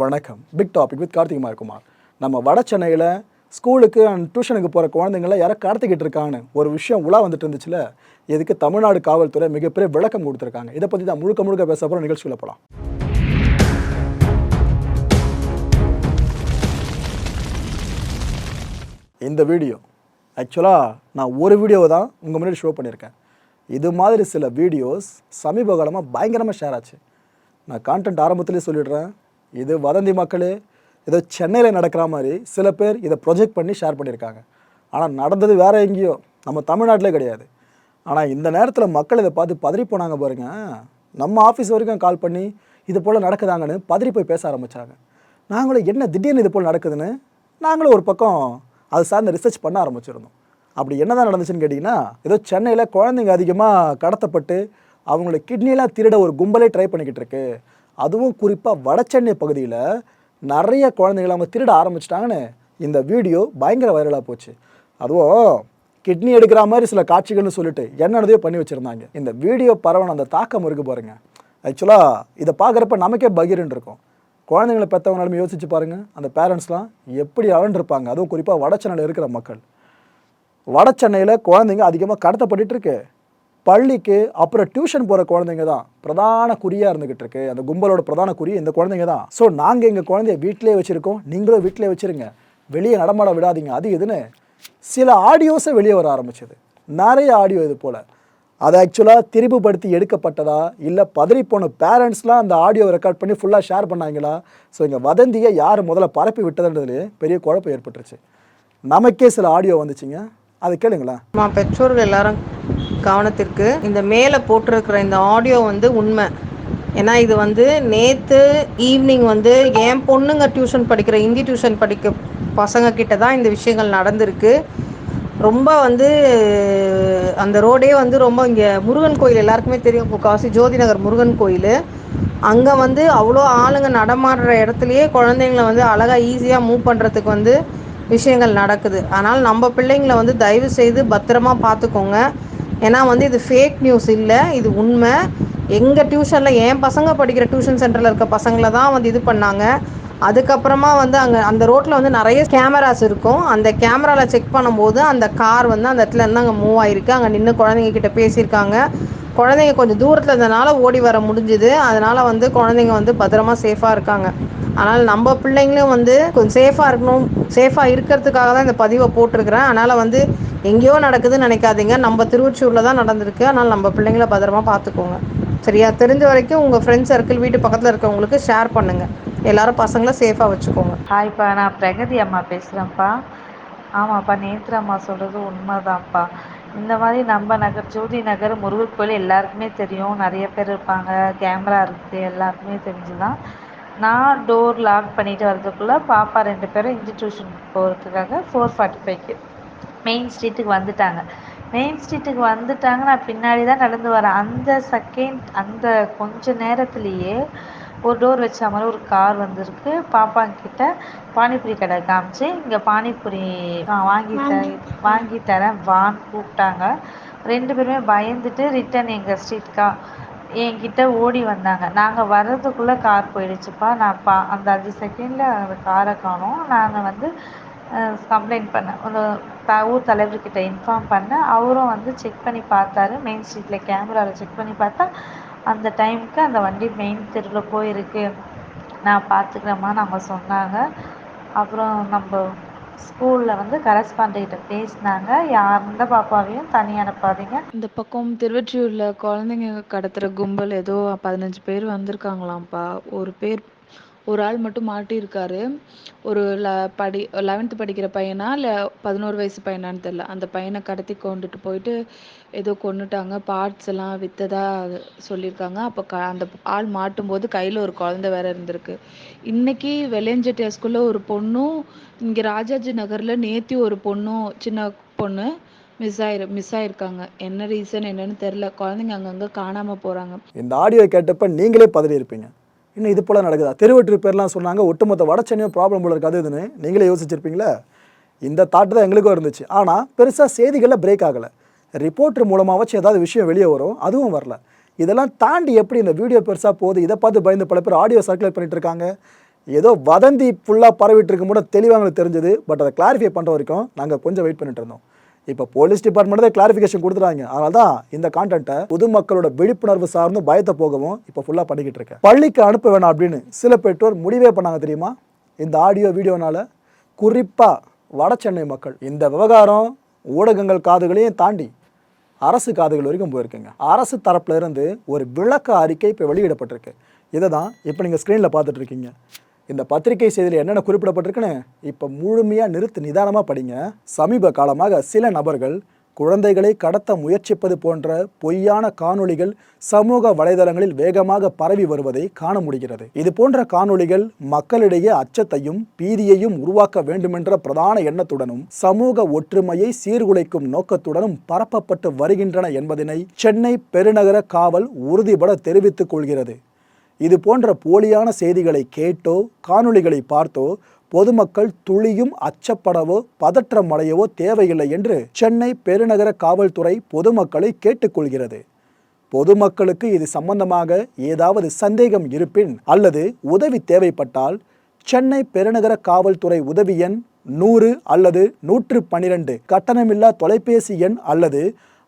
வணக்கம். Big topic with Karthikumar Kumar நம்ம வட சென்னையில் ஸ்கூலுக்கு அண்ட் டியூஷனுக்கு போகிற குழந்தைங்கள யாரோ கடத்திக்கிட்டு இருக்கான்னு ஒரு விஷயம் உலா வந்துட்டு இருந்துச்சுல இதுக்கு தமிழ்நாடு காவல்துறை மிகப்பெரிய விளக்கம் கொடுத்துருக்காங்க. இதை பற்றி தான் முழுக்க முழுக்க பேச போகிற நிகழ்ச்சியில் போகலாம் இந்த வீடியோ ஆக்சுவலாக நான் ஒரு வீடியோவை தான் உங்கள் முன்னாடி ஷோ பண்ணியிருக்கேன். இது மாதிரி சில வீடியோஸ் சமீப காலமாக பயங்கரமாக ஷேர் ஆச்சு. நான் கான்டென்ட் ஆரம்பத்துலேயே சொல்லிடுறேன். இது வதந்தி மக்களே ஏதோ சென்னையில் நடக்கிற மாதிரி சில பேர் இதை ப்ரொஜெக்ட் பண்ணி ஷேர் பண்ணியிருக்காங்க. ஆனால் நடந்தது வேறு எங்கேயோ. நம்ம தமிழ்நாட்டிலே கிடையாது. ஆனால் இந்த நேரத்தில் மக்கள் இதை பார்த்து பதறி போனாங்க பாருங்கள் நம்ம ஆஃபீஸ் வரைக்கும் கால் பண்ணி இது போல் நடக்குதாங்கன்னு பதறி போய் பேச ஆரம்பித்தாங்க நாங்களும் என்ன திடீர்னு இது போல் நடக்குதுன்னு நாங்களும் ஒரு பக்கம் அது சார்ந்த ரிசர்ச் பண்ண ஆரம்பிச்சிருந்தோம். அப்படி என்னதான் நடந்துச்சுன்னு கேட்டிங்கன்னா ஏதோ சென்னையில் குழந்தைங்க அதிகமாக கடத்தப்பட்டு அவங்களோட கிட்னிலாம் திருட ஒரு கும்பலே ட்ரை பண்ணிக்கிட்டு இருக்கு. அதுவும் குறிப்பாக வடசென்னை பகுதியில் நிறைய குழந்தைகளை அவங்க திருட ஆரம்பிச்சிட்டாங்கன்னு இந்த வீடியோ பயங்கர வைரலாக போச்சு. அதுவும் கிட்னி எடுக்கிற மாதிரி சில காட்சிகள்னு சொல்லிட்டு என்னென்னதையோ பண்ணி வச்சுருந்தாங்க. இந்த வீடியோ பரவன அந்த தாக்கம் இருக்கு பாருங்க. ஆக்சுவலாக இதை பார்க்குறப்ப நமக்கே பகிர்ன்னு இருக்கும். குழந்தைங்களை பெற்றவங்க யோசிச்சு பாருங்கள் அந்த பேரண்ட்ஸ்லாம் எப்படி இருப்பாங்க. அதுவும் குறிப்பாக வடச்சென்னையில் இருக்கிற மக்கள். வட சென்னையில் குழந்தைங்க அதிகமாக கடத்தப்பட்டுருக்கு பள்ளிக்கு அப்புறம் டியூஷன் போகிற குழந்தைங்க தான் பிரதான குறியாக இருந்துகிட்டு இருக்கு. அந்த கும்பலோட பிரதான குறி இந்த குழந்தைங்க தான். ஸோ நாங்கள் எங்கள் குழந்தைய வீட்டிலே வச்சுருக்கோம். நீங்களும் வீட்டிலே வச்சுருங்க. வெளியே நடமாட விடாதீங்க. அது இதுன்னு சில ஆடியோஸை வெளியே வர ஆரம்பிச்சது. நிறைய ஆடியோ இது போல். அது ஆக்சுவலாக திரிபுபடுத்தி எடுக்கப்பட்டதா? இல்லை பதறி போன பேரண்ட்ஸ்லாம் அந்த ஆடியோ ரெக்கார்ட் பண்ணி ஃபுல்லாக ஷேர் பண்ணாங்களா? ஸோ இங்கே வதந்தியை யார் முதல்ல பரப்பி விட்டதுன்றதுலேயே பெரிய குழப்பம் ஏற்பட்டுருச்சு. நமக்கே சில ஆடியோ வந்துச்சுங்க. அது கேளுங்களேன். பெற்றோர்கள் எல்லாரும் கவனத்திற்கு இந்த மேலே போட்டிருக்கிற இந்த ஆடியோ வந்து உண்மை. ஏன்னா இது வந்து நேற்று ஈவினிங் வந்து என் பொண்ணுங்க டியூஷன் படிக்கிற இந்தி டியூஷன் படிக்க பசங்க கிட்ட தான் இந்த விஷயங்கள் நடந்திருக்கு. ரொம்ப வந்து அந்த ரோடே வந்து ரொம்ப இங்கே முருகன் கோயில் எல்லாருக்குமே தெரியும். முக்கால்வாசி ஜோதி நகர் முருகன் கோயில். அங்கே வந்து அவ்வளோ ஆளுங்க நடமாடுற இடத்துலையே குழந்தைங்கள வந்து அழகாக ஈஸியாக மூவ் பண்ணுறதுக்கு வந்து விஷயங்கள் நடக்குது. ஆனால் நம்ம பிள்ளைங்கள வந்து தயவு செய்து பத்திரமா பார்த்துக்கோங்க. ஏன்னா வந்து இது ஃபேக் நியூஸ் இல்லை இது உண்மை. எங்கள் டியூஷனில் என் பசங்க படிக்கிற டியூஷன் சென்டரில் இருக்க பசங்களை தான் வந்து இது பண்ணாங்க. அதுக்கப்புறமா வந்து அங்கே அந்த ரோட்டில் வந்து நிறைய கேமராஸ் இருக்கும். அந்த கேமராவில் செக் பண்ணும்போது அந்த கார் வந்து அந்த இடத்துல இருந்து அங்கே மூவ் ஆயிருக்கு. அங்கே நின்று குழந்தைங்க கிட்ட பேசியிருக்காங்க. குழந்தைங்க கொஞ்சம் தூரத்தில் இருந்தனால ஓடி வர முடிஞ்சுது. அதனால் வந்து குழந்தைங்க வந்து பத்திரமா சேஃபாக இருக்காங்க. ஆனால் நம்ம பிள்ளைங்களும் வந்து கொஞ்சம் சேஃபாக இருக்கணும் சேஃபாக இருக்கிறதுக்காக தான் இந்த பதிவை போட்டிருக்கிறேன். அதனால் வந்து எங்கேயோ நடக்குதுன்னு நினைக்காதீங்க. நம்ம திருவொற்றியூரில் தான் நடந்திருக்கு. ஆனால் நம்ம பிள்ளைங்கள பத்திரமா பார்த்துக்கோங்க. சரியா? தெரிஞ்ச வரைக்கும் உங்கள் ஃப்ரெண்ட்ஸ் சர்க்கிள் வீட்டு பக்கத்தில் இருக்கவங்களுக்கு ஷேர் பண்ணுங்கள் எல்லாரும் பசங்களை சேஃபாக வச்சுக்கோங்க. ஹாய்ப்பா நான் பிரகதி அம்மா பேசுகிறேன்ப்பா ஆமாப்பா நேத்ரா அம்மா சொல்கிறது உண்மைதான்ப்பா. இந்த மாதிரி நம்ம நகர் ஜோதி நகர் முருகர் கோயில் எல்லாருக்குமே தெரியும். நிறைய பேர் இருப்பாங்க. கேமரா இருக்குது எல்லாருக்குமே தெரிஞ்சுதான். நான் டோர் லாக் பண்ணிட்டு வரதுக்குள்ளே பாப்பா ரெண்டு பேரும் இன்ஸ்டிடியூஷன் போகிறதுக்காக ஃபோர் ஃபார்ட்டி ஃபைவ்க்கு மெயின் ஸ்ட்ரீட்டுக்கு வந்துட்டாங்க. மெயின் ஸ்ட்ரீட்டுக்கு வந்துட்டாங்க நான் பின்னாடி தான் நடந்து வரேன். அந்த செகண்ட் அந்த கொஞ்ச நேரத்துலேயே ஒரு டோர் வச்ச மாதிரி ஒரு கார் வந்திருக்கு. பாப்பா கிட்ட பானிபூரி கடை காமிச்சு இங்கே பானிபூரி வாங்கி த வாங்கி தரேன் வான்னு கூப்பிட்டாங்க. ரெண்டு பேருமே பயந்துட்டு ரிட்டன் எங்கள் ஸ்ட்ரீட்கா என்கிட்ட ஓடி வந்தாங்க. நாங்கள் வர்றதுக்குள்ளே கார் போயிடுச்சுப்பா. நான் பா அந்த அஞ்சு செகண்டில் அந்த காரை காணோம். நாங்கள் வந்து கம்ப்ளைண்ட் பண்ணேன் ஒரு த ஊர் தலைவர்கிட்ட இன்ஃபார்ம் பண்ணேன் அவரும் வந்து செக் பண்ணி பார்த்தாரு. மெயின் ஸ்ட்ரீட்டில் கேமராவில் செக் பண்ணி பார்த்தா அந்த டைமுக்கு அந்த வண்டி மெயின் தெருவில் போயிருக்கு. நான் பார்த்துக்கிறேம்மான்னு அவங்க சொன்னாங்க. அப்புறம் நம்ம ஸ்கூலில் வந்து கரஸ்பாண்ட்கிட்ட பேசினாங்க. யார் எந்த பாப்பாவையும் தனி அனுப்பாதீங்க. இந்த பக்கம் திருவற்றியூரில் குழந்தைங்க கடத்துகிற கும்பல் ஏதோ பதினஞ்சு பேர் வந்திருக்காங்களாம்ப்பா. ஒரு பேர் ஒரு ஆள் மட்டும் மாட்டியிருக்காரு. ஒரு ல படி லெவன்த்து படிக்கிற பையனா இல்லை பதினோரு வயசு பையனான்னு தெரில அந்த பையனை கடத்தி கொண்டுட்டு போயிட்டு ஏதோ கொன்னுட்டாங்க. பார்ட்ஸ் எல்லாம் வித்ததா சொல்லியிருக்காங்க. அப்போ க அந்த ஆள் மாட்டும்போது கையில் ஒரு குழந்தை வேற இருந்திருக்கு. இன்னைக்கு வெள்ளையஞ்செட்டியார் ஸ்கூலில் ஒரு பொண்ணும் இங்கே ராஜாஜி நகரில் நேத்தி ஒரு பொண்ணும் சின்ன பொண்ணு மிஸ் ஆயிரு மிஸ் ஆயிருக்காங்க. என்ன ரீசன் என்னன்னு தெரில குழந்தைங்க அங்கங்கே காணாமல் போகிறாங்க இந்த ஆடியோ கேட்டப்ப நீங்களே பதறி இருப்பீங்க இன்னும் இது போல் நடக்குதா? தெருவெற்று பேர்லாம் சொன்னாங்க ஒட்டுமொத்த வட சென்னையும் ப்ராப்ளம் போல இருக்காது இதுன்னு நீங்களே யோசிச்சிருப்பீங்களே? இந்த தாட்டு தான் எங்களுக்கும் இருந்துச்சு. ஆனால் பெருசாக செய்திகளில் பிரேக் ஆகலை. ரிப்போர்ட்டர் மூலமாக வச்சு ஏதாவது விஷயம் வெளியே வரும் அதுவும் வரல. இதெல்லாம் தாண்டி எப்படி இந்த வீடியோ பெருசாக போகுது? இதை பார்த்து பயந்து பல பேர் ஆடியோ சர்க்குலேட் பண்ணிட்டு இருக்காங்க. ஏதோ வதந்தி ஃபுல்லாக பரவிட்டு இருக்கும் கூட தெளிவாக எங்களுக்கு தெரிஞ்சது. பட் அதை கிளாரிஃபை பண்ணுற வரைக்கும் நாங்கள் கொஞ்சம் வெயிட் பண்ணிட்டு இருந்தோம். இப்போ போலீஸ் டிபார்ட்மெண்ட் தான் கிளாரிஃபிகேஷன் கொடுத்துறாங்க அதனால தான் இந்த கான்டென்ட்டை பொதுமக்களோட விழிப்புணர்வு சார்ந்து பயத்தை போகவும் இப்போ ஃபுல்லாக பண்ணிக்கிட்டு இருக்கேன். பள்ளிக்கு அனுப்ப வேணாம் அப்படின்னு சில பெற்றோர் முடிவே பண்ணாங்க தெரியுமா? இந்த ஆடியோ வீடியோனால குறிப்பாக வட சென்னை மக்கள் இந்த விவகாரம் ஊடகங்கள் காதுகளையும் தாண்டி அரசு காதுகள் வரைக்கும் போயிருக்குங்க. அரசு தரப்புல இருந்து ஒரு விளக்க அறிக்கை இப்போ வெளியிடப்பட்டிருக்கு. இதை தான் இப்போ நீங்கள் ஸ்க்ரீனில் பார்த்துட்டு இருக்கீங்க. இந்த பத்திரிகை செய்தியில் என்னென்ன குறிப்பிடப்பட்டிருக்குன்னு இப்போ முழுமையாக நிறுத்து நிதானமாக படிங்க. சமீப காலமாக சில நபர்கள் குழந்தைகளை கடத்த முயற்சிப்பது போன்ற பொய்யான காணொளிகள் சமூக வலைதளங்களில் வேகமாக பரவி வருவதை காண முடிகிறது. இது போன்ற காணொளிகள் மக்களிடையே அச்சத்தையும் பீதியையும் உருவாக்க வேண்டுமென்ற பிரதான எண்ணத்துடனும் சமூக ஒற்றுமையை சீர்குலைக்கும் நோக்கத்துடனும் பரப்பப்பட்டு வருகின்றன என்பதனை சென்னை பெருநகர காவல் உறுதிபட தெரிவித்துக் கொள்கிறது. இது போன்ற போலியான செய்திகளை கேட்டோ காணொளிகளை பார்த்தோ பொதுமக்கள் துளியும் அச்சப்படவோ பதற்றம் அடையவோ தேவையில்லை என்று சென்னை பெருநகர காவல்துறை பொதுமக்களை கேட்டுக்கொள்கிறது. பொதுமக்களுக்கு இது சம்பந்தமாக ஏதாவது சந்தேகம் இருப்பின் அல்லது உதவி தேவைப்பட்டால் சென்னை பெருநகர காவல்துறை உதவி எண் நூறு அல்லது நூற்று பன்னிரண்டு கட்டணமில்லா தொலைபேசி எண் அல்லது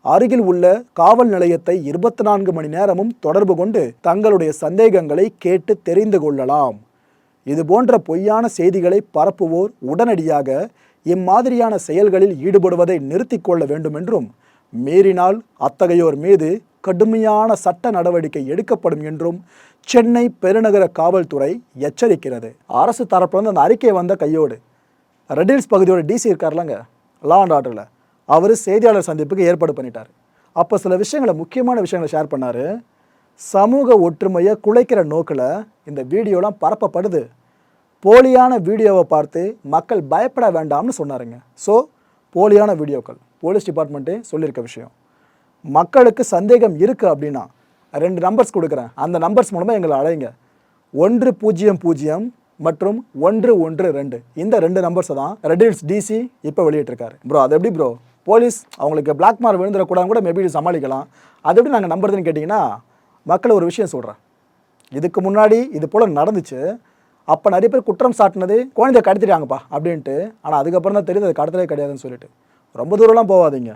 அருகில் உள்ள காவல் நிலையத்தை இருபத்தி நான்கு மணி நேரமும் தொடர்பு கொண்டு தங்களுடைய சந்தேகங்களை கேட்டு தெரிந்து கொள்ளலாம். இது போன்ற பொய்யான செய்திகளை பரப்புவோர் உடனடியாக இம்மாதிரியான செயல்களில் ஈடுபடுவதை நிறுத்திக் கொள்ள வேண்டுமென்றும் மீறினால் அத்தகையோர் மீது கடுமையான சட்ட நடவடிக்கை எடுக்கப்படும் என்றும் சென்னை பெருநகர காவல்துறை எச்சரிக்கிறது. அரசு தரப்புலேருந்து அந்த அறிக்கை வந்த கையோடு. ரெடில்ஸ் பகுதியோட டிசி இருக்கார்லங்க. லா அண்ட் ஆர்டரில் அவர் செய்தியாளர் சந்திப்புக்கு ஏற்பாடு பண்ணிட்டார். அப்போ சில விஷயங்களை முக்கியமான விஷயங்களை ஷேர் பண்ணார். சமூக ஒற்றுமையை குலைக்கிற நோக்கில் இந்த வீடியோலாம் பரப்பப்படுது. போலியான வீடியோவை பார்த்து மக்கள் பயப்பட வேண்டாம்னு சொன்னாருங்க. ஸோ போலியான வீடியோக்கள் போலீஸ் டிபார்ட்மெண்ட்டே சொல்லியிருக்க விஷயம். மக்களுக்கு சந்தேகம் இருக்குது அப்படின்னா ரெண்டு நம்பர்ஸ் கொடுக்குறேன். அந்த நம்பர்ஸ் மூலமாக எங்களை அழைங்க. ஒன்று பூஜ்ஜியம் பூஜ்ஜியம் மற்றும் ஒன்று ஒன்று ரெண்டு. இந்த ரெண்டு நம்பர்ஸை தான் ரெடில்ஸ் டிசி இப்போ வெளியிட்டிருக்காரு. ப்ரோ அது எப்படி ப்ரோ போலீஸ் அவங்களுக்கு பிளாக் மார்க் விழுந்துடக்கூடாது கூட மேபி சமாளிக்கலாம். அது எப்படி நாங்கள் நம்புறதுன்னு கேட்டிங்கன்னா மக்கள் ஒரு விஷயம் சொல்கிறேன் இதுக்கு முன்னாடி இது போல் நடந்துச்சு. அப்போ நிறைய பேர் குற்றம் சாட்டினது குழந்தைய கடத்திட்டாங்கப்பா அப்படின்ட்டு. ஆனால் அதுக்கப்புறம் தான் தெரியுது அது கடத்தலே கிடையாதுன்னு சொல்லிட்டு. ரொம்ப தூரம்லாம் போகாதீங்க.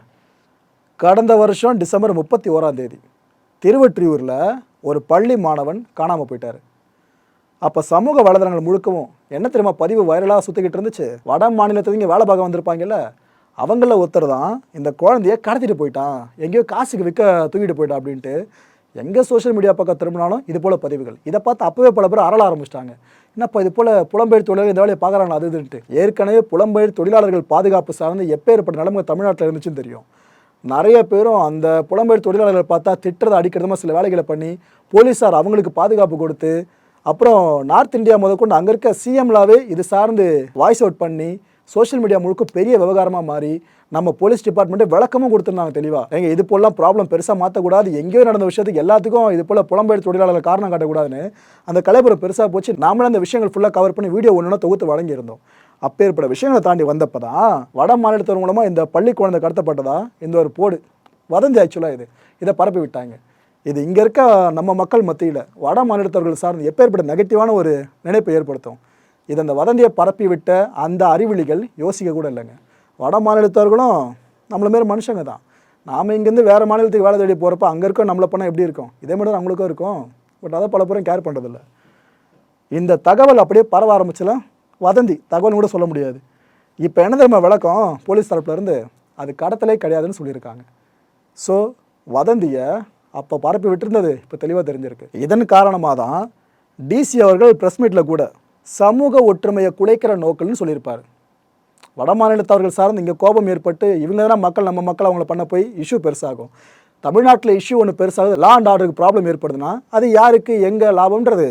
கடந்த வருஷம் டிசம்பர் முப்பத்தி ஓராம் தேதி திருவற்றியூரில் ஒரு பள்ளி மாணவன் காணாமல் போயிட்டார். அப்போ சமூக வலைதளங்கள் முழுக்கவும் என்ன தெரியுமா பதிவு வைரலாக சுற்றிக்கிட்டு இருந்துச்சு? வட மாநிலத்துலேருந்து வேலை பார்க்க வந்திருப்பாங்கல்ல? அவங்கள ஒருத்தர் தான் இந்த குழந்தைய கடத்திட்டு போயிட்டான். எங்கேயோ காசுக்கு விற்க தூக்கிட்டு போயிட்டான் அப்படின்ட்டு எங்கே சோஷியல் மீடியா பக்கம் திரும்பினாலும் இது போல் பதிவுகள். இதை பார்த்து அப்போவே பல பேர் அறள ஆரம்பிச்சிட்டாங்க. என்னப்பா இது போல் புலம்பெயர் தொழிலாளர் இந்த வேலையை பார்க்குறாங்க அது இதுன்ட்டு. ஏற்கனவே புலம்பெயர் தொழிலாளர்கள் பாதுகாப்பு சார்ந்து எப்பேற்பட்ட நிலைமை தமிழ்நாட்டில் இருந்துச்சுன்னு தெரியும். நிறைய பேரும் அந்த புலம்பெயர் தொழிலாளர்களை பார்த்தா திட்டுறதை அடிக்கிறதுமா சில வேலைகளை பண்ணி போலீஸார் அவங்களுக்கு பாதுகாப்பு கொடுத்து அப்புறம் நார்த் இந்தியா முதற்கொண்டு அங்கே இருக்க சிஎம்லாவே இது சார்ந்து வாய்ஸ் அவுட் பண்ணி சோஷியல் மீடியா முழுக்க பெரிய விவகாரமாக மாறி நம்ம போலீஸ் டிபார்ட்மெண்ட்டே விளக்கமும் கொடுத்துருந்தாங்க தெளிவாக எங்க இது போலாம் ப்ராப்ளம் பெருசாக மாற்றக்கூடாது எங்கேயோ நடந்த விஷயத்துக்கு எல்லாத்துக்கும் இது போல் புலம்பெயர் தொழிலாளர்கள் காரணம் காட்டக்கூடாதுன்னு அந்த கலைபுரம் பெருசாக போச்சு. நாமளே அந்த விஷயங்கள் ஃபுல்லாக கவர் பண்ணி வீடியோ ஒன்று தொகுத்து வழங்கியிருந்தோம். அப்பேற்பட்ட விஷயங்களை தாண்டி வந்தப்போ தான் வட மாநிலத்தவர் மூலமாக இந்த பள்ளி குழந்தை கடத்தப்பட்டதா? இந்த ஒரு போடு. வதந்தி ஆக்சுவலாக இது. இதை பரப்பி விட்டாங்க. இது இங்கே இருக்க நம்ம மக்கள் மத்தியில் வட மாநிலத்தவர்கள் சார்ந்து எப்பேற்பட்ட நெகட்டிவான ஒரு நினைப்பை ஏற்படுத்தும். இது அந்த வதந்தியை பரப்பிவிட்ட அந்த அறிவிலிகள் யோசிக்க கூட இல்லைங்க. வட மாநிலத்தவர்களும் நம்மள மாரி மனுஷங்க தான். நாம் இங்கேருந்து வேறு மாநிலத்துக்கு வேலை தேடி போகிறப்ப அங்கே இருக்கோம் நம்மளை பண்ணால் எப்படி இருக்கும்? இதே மாதிரி தான் அவங்களுக்கும் இருக்கும். பட் அதை பல பேரும் கேர் பண்ணுறதில்ல இந்த தகவல் அப்படியே பரவ ஆரம்பிச்சலாம் வதந்தி. தகவல் கூட சொல்ல முடியாது. இப்போ என்ன தெரியுமா விளக்கம்? போலீஸ் தரப்புலேருந்து அது கடத்தலே கிடையாதுன்னு சொல்லியிருக்காங்க. ஸோ வதந்தியை அப்போ பரப்பி விட்டுருந்தது இப்போ தெளிவாக தெரிஞ்சிருக்கு. இதன் காரணமாக தான் டிசி அவர்கள் ப்ரெஸ் மீட்டில் கூட சமூக ஒற்றுமையை குலைக்கிற நோக்கல்னு சொல்லியிருப்பார். வட மாநிலத்தவர்கள் சார்ந்து இங்கே கோபம் ஏற்பட்டு இவங்க தான் மக்கள் நம்ம மக்கள் அவங்கள பண்ண போய் இஷ்யூ பெருசாகும். தமிழ்நாட்டில் இஷ்யூ ஒன்று பெருசாகுது லா அண்ட் ஆர்டருக்கு ப்ராப்ளம் ஏற்படுதுன்னா அது யாருக்கு எங்கே லாபம்ன்றது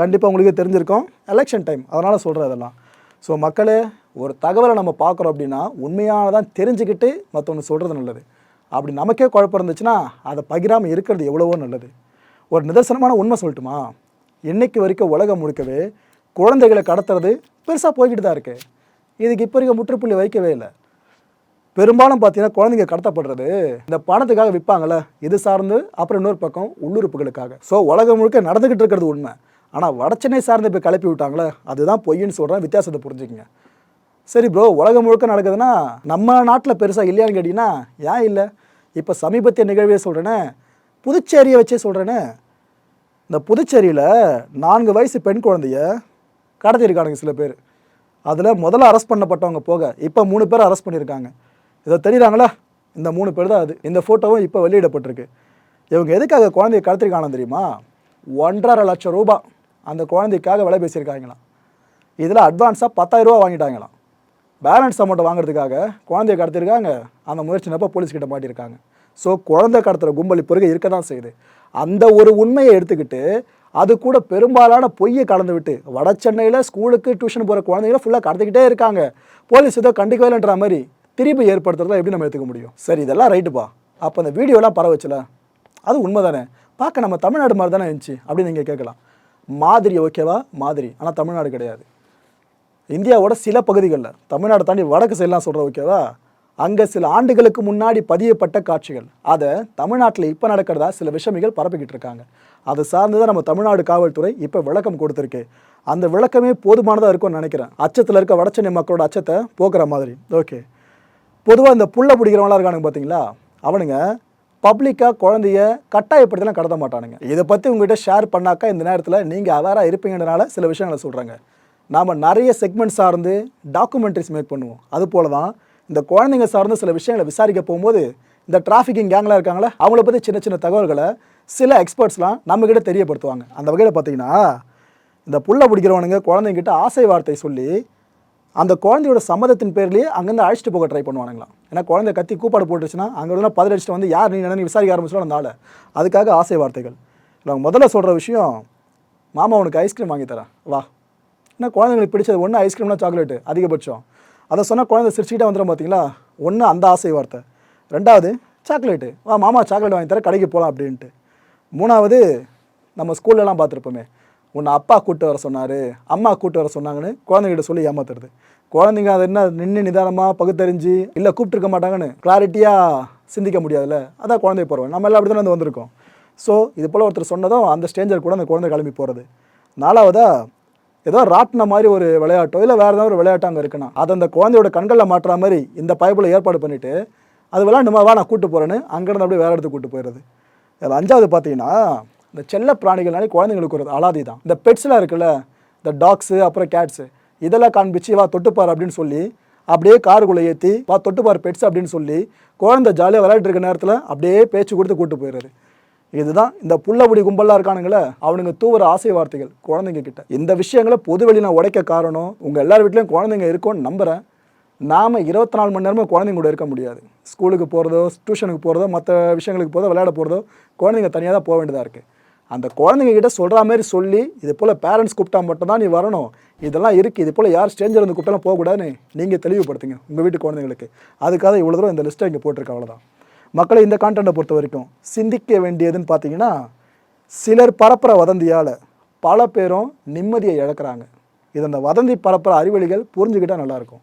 கண்டிப்பாக உங்களுக்கு தெரிஞ்சிருக்கும் எலெக்ஷன் டைம் அதனால் சொல்கிறேன் அதெல்லாம். ஸோ மக்களே ஒரு தகவலை நம்ம பார்க்குறோம் அப்படின்னா உண்மையானதான் தெரிஞ்சுக்கிட்டு மற்றவங்க சொல்கிறது நல்லது. அப்படி நமக்கே குழப்பம் இருந்துச்சுன்னா அதை பகிராமல் இருக்கிறது எவ்வளவோ நல்லது. ஒரு நிதர்சனமான உண்மை சொல்லட்டுமா? இன்றைக்கு வரைக்கும் உலகம் முழுக்கவே குழந்தைகளை கடத்துறது பெருசாக போய்கிட்டு தான் இருக்குது இதுக்கு இப்போ இருக்க முற்றுப்புள்ளி வைக்கவே இல்லை. பெரும்பாலும் பார்த்தீங்கன்னா குழந்தைங்க கடத்தப்படுறது இந்த பணத்துக்காக விற்பாங்கள்ல இது சார்ந்து அப்புறம் இன்னொரு பக்கம் உள்ளுறுப்புகளுக்காக. ஸோ உலகம் முழுக்க நடந்துக்கிட்டு இருக்கிறது உண்மை. ஆனால் வடச்சென்னை சார்ந்து இப்போ கிளப்பி விட்டாங்களே அதுதான் பொய்ன்னு சொல்கிறேன் வித்தியாசத்தை புரிஞ்சுக்கங்க. சரி ப்ரோ உலகம் முழுக்க நடக்குதுன்னா நம்ம நாட்டில் பெருசாக இல்லையான்னு கேட்டிங்கன்னா ஏன் இல்லை? இப்போ சமீபத்திய நிகழ்வே சொல்கிறேனே புதுச்சேரியை வச்சே சொல்கிறேனே இந்த புதுச்சேரியில் நான்கு வயசு பெண் குழந்தைய கடத்தியிருக்கானுங்க சில பேர். அதில் முதல்ல அரெஸ்ட் பண்ணப்பட்டவங்க போக இப்போ மூணு பேர் அரெஸ்ட் பண்ணியிருக்காங்க. இதை தெரியுறாங்களா? இந்த மூணு பேர் தான் அது. இந்த ஃபோட்டோவும் இப்போ வெளியிடப்பட்டிருக்கு. இவங்க எதுக்காக குழந்தைய கடத்திருக்காங்க தெரியுமா? ஒன்றரை லட்சம் ரூபாய் அந்த குழந்தைக்காக விலை பேசியிருக்காங்களாம். இதில் அட்வான்ஸாக பத்தாயிரரூபா வாங்கிட்டாங்களாம். பேலன்ஸ் அமௌண்ட்டை வாங்குறதுக்காக குழந்தைய கடத்திருக்காங்க அந்த முயற்சி போலீஸ்கிட்ட போலீஸ் கிட்ட மாட்டியிருக்காங்க. ஸோ குழந்தை கடத்துகிற கும்பல் இப்போ இருக்க தான் செய்யுது. அந்த ஒரு உண்மையை எடுத்துக்கிட்டு அது கூட பெரும்பாலான பொய்யை கலந்து விட்டு வட சென்னையில் ஸ்கூலுக்கு டியூஷன் போகிற குழந்தைகளை ஃபுல்லாக கடத்திக்கிட்டே இருக்காங்க. போலீஸ் ஏதோ கண்டிக்கவேலன்ற மாதிரி திருப்பி ஏற்படுத்துறதுலாம் எப்படி நம்ம எடுத்துக்க முடியும்? சரி இதெல்லாம் ரைட்டுப்பா அப்போ அந்த வீடியோலாம் பரவச்சுல அது உண்மை தானே பார்க்க நம்ம தமிழ்நாடு மாதிரி தானே இருந்துச்சு அப்படின்னு நீங்கள் கேட்கலாம். மாதிரி ஓகேவா மாதிரி. ஆனால் தமிழ்நாடு கிடையாது. இந்தியாவோட சில பகுதிகளில் தமிழ்நாடு தாண்டி வடக்கு சைட்லாம் சொல்கிற ஓகேவா அங்கே சில ஆண்டுகளுக்கு முன்னாடி பதியப்பட்ட காட்சிகள். அதை தமிழ்நாட்டில் இப்போ நடக்கிறதா சில விஷமிகள் பரப்பிக்கிட்டு இருக்காங்க. அது சார்ந்து தான் நம்ம தமிழ்நாடு காவல்துறை இப்போ விளக்கம் கொடுத்துருக்கு. அந்த விளக்கமே போதுமானதாக இருக்கும்னு நினைக்கிறேன். அச்சத்தில் இருக்க வடச்சென்னை மக்களோட அச்சத்தை போக்குற மாதிரி. ஓகே. பொதுவாக இந்த புள்ள பிடிக்கிறவங்களாம் இருக்கானுங்க பார்த்தீங்களா அவனுங்க பப்ளிக்காக குழந்தைய கட்டாயப்படுத்தலாம் கடத்த மாட்டானுங்க. இதை பற்றி உங்ககிட்ட ஷேர் பண்ணாக்கா இந்த நேரத்தில் நீங்கள் அவேராக இருப்பீங்கன்றனால சில விஷயங்களை சொல்கிறாங்க நாம் நிறைய செக்மெண்ட் சார்ந்து டாக்குமெண்ட்ரிஸ் மேக் பண்ணுவோம். அது போல தான் இந்த குழந்தைங்க சார்ந்து சில விஷயங்களை விசாரிக்க போகும்போது இந்த டிராஃபிக்கிங் கேங்லாம் இருக்காங்களே அவங்கள பற்றி சின்ன சின்ன தகவல்களை சில எக்ஸ்பர்ட்ஸ்லாம் நம்மக்கிட்ட தெரியப்படுத்துவாங்க. அந்த வகையில் பார்த்தீங்கன்னா இந்த புள்ள பிடிக்கிறவனுங்க குழந்தைங்கிட்ட ஆசை வார்த்தை சொல்லி அந்த குழந்தையோட சம்மதத்தின் பேர்லேயே அங்கேருந்து அழைச்சிட்டு போக ட்ரை பண்ணுவானுங்களாம். ஏன்னா குழந்தை கத்தி கூப்பாடு போட்டுச்சுன்னா அங்கே இருந்தால் பதிலடிச்சிட்டு வந்து யார் நீ? என்னன்னு விசாரிக்க ஆரம்பிச்சிடும் அந்த ஆளை. அதுக்காக ஆசை வார்த்தைகள். இல்லை முதல்ல சொல்கிற விஷயம் மாமா உனக்கு ஐஸ்கிரீம் வாங்கி தரேன். வா. ஏன்னா குழந்தைங்களுக்கு பிடிச்சது ஒன்று ஐஸ்கிரீம்னா சாக்லேட்டு அதிகபட்சம். அதை சொன்னால் குழந்தை சிரிச்சுக்கிட்டே வந்துடும் பார்த்தீங்களா ஒன்று அந்த ஆசை வார்த்தை. ரெண்டாவது சாக்லேட்டு வா மாமா சாக்லேட் வாங்கி தரேன் கடைக்கு போகலாம் அப்படின்ட்டு. மூணாவது நம்ம ஸ்கூல்லலாம் பார்த்துருப்போமே. உன்னை அப்பா கூட்டு வர சொன்னார் அம்மா கூட்டு வர சொன்னாங்கன்னு குழந்தைகிட்ட சொல்லி ஏமாத்துறது. குழந்தைங்க அது என்ன நின்று நிதானமாக பகுத்தறிஞ்சு இல்லை கூப்பிட்டுருக்க மாட்டாங்கன்னு கிளாரிட்டியாக சிந்திக்க முடியாதுல்ல? அதான் குழந்தை போகிறோம் நம்ம எல்லாம் அப்படி தானே வந்து வந்திருக்கோம். ஸோ இது போல் ஒருத்தர் சொன்னதும் அந்த ஸ்டேஞ்சர் கூட அந்த குழந்தை கிளம்பி போகிறது நாலாவதா ஏதோ ராட்டின மாதிரி ஒரு விளையாட்டோ இல்லை வேறு ஏதாவது ஒரு விளையாட்டோ அங்கே இருக்குன்னா அதை அந்த குழந்தையோட கண்களில் மாட்டுற மாதிரி இந்த பைப்பில் ஏற்பாடு பண்ணிவிட்டு அது விளாண்டுமா வா நான் கூட்டு போகிறேன்னு அங்கேருந்து அப்படியே வேறு இடத்துக்கு கூட்டு போயிடுறது அதில் அஞ்சாவது பார்த்தீங்கன்னா இந்த செல்ல பிராணிகள்னாலே குழந்தைங்களுக்கு ஒரு அலாதி தான். இந்த பெட்ஸ்லாம் இருக்குல்ல இந்த டாக்ஸு அப்புறம் கேட்ஸு இதெல்லாம் காண்பிச்சு வா தொட்டுப்பார் அப்படின்னு சொல்லி அப்படியே காருக்குள்ளே ஏற்றி வா தொட்டுப்பார் பெட்ஸ் அப்படின்னு சொல்லி குழந்தை ஜாலியாக விளையாட்டு இருக்க நேரத்தில் அப்படியே பேச்சு கொடுத்து கூட்டு போயிடுறது இதுதான் இந்த புள்ளபுடி கும்பலாக இருக்கானுங்களே அவனுங்க தூவுற ஆசை வார்த்தைகள் குழந்தைங்க கிட்ட. இந்த விஷயங்களை பொதுவெளி நான் உடைக்க காரணம் உங்கள் எல்லார் வீட்லேயும் குழந்தைங்க இருக்கும்னு நம்புகிறேன் நாம் இருபத்தி நாலு மணி நேரமும் குழந்தைங்க கூட இருக்க முடியாது. ஸ்கூலுக்கு போகிறதோ டியூஷனுக்கு போகிறதோ மற்ற விஷயங்களுக்கு போகிறதோ விளையாட போகிறதோ குழந்தைங்க தனியாக தான் போக வேண்டியதாக இருக்குது அந்த குழந்தைங்க கிட்ட சொல்கிற மாதிரி சொல்லி இது போல் பேரண்ட்ஸ் கூப்பிட்டா மட்டும்தான் நீ வரணும். இதெல்லாம் இருக்குது இது போல் யார் ஸ்டேஞ்சர் வந்து கூப்பிட்டாலும் போகக்கூடாதுன்னு நீங்கள் தெளிவுபடுத்துங்க. உங்கள் வீட்டு குழந்தைங்களுக்கு. அதுக்காக இவ்வளோ தூரம் இந்த லிஸ்ட்டை இங்கே போட்டிருக்க அவ்வளோதான் மக்களை இந்த கான்டென்ட்டை பொறுத்த வரைக்கும் சிந்திக்க வேண்டியதுன்னு பார்த்தீங்கன்னா சிலர் பரப்புகிற வதந்தியால் பல பேரும் நிம்மதியை இழக்கிறாங்க. இது அந்த வதந்தி பரப்புகிற அறிவழிகள் புரிஞ்சுக்கிட்டால் நல்லாயிருக்கும்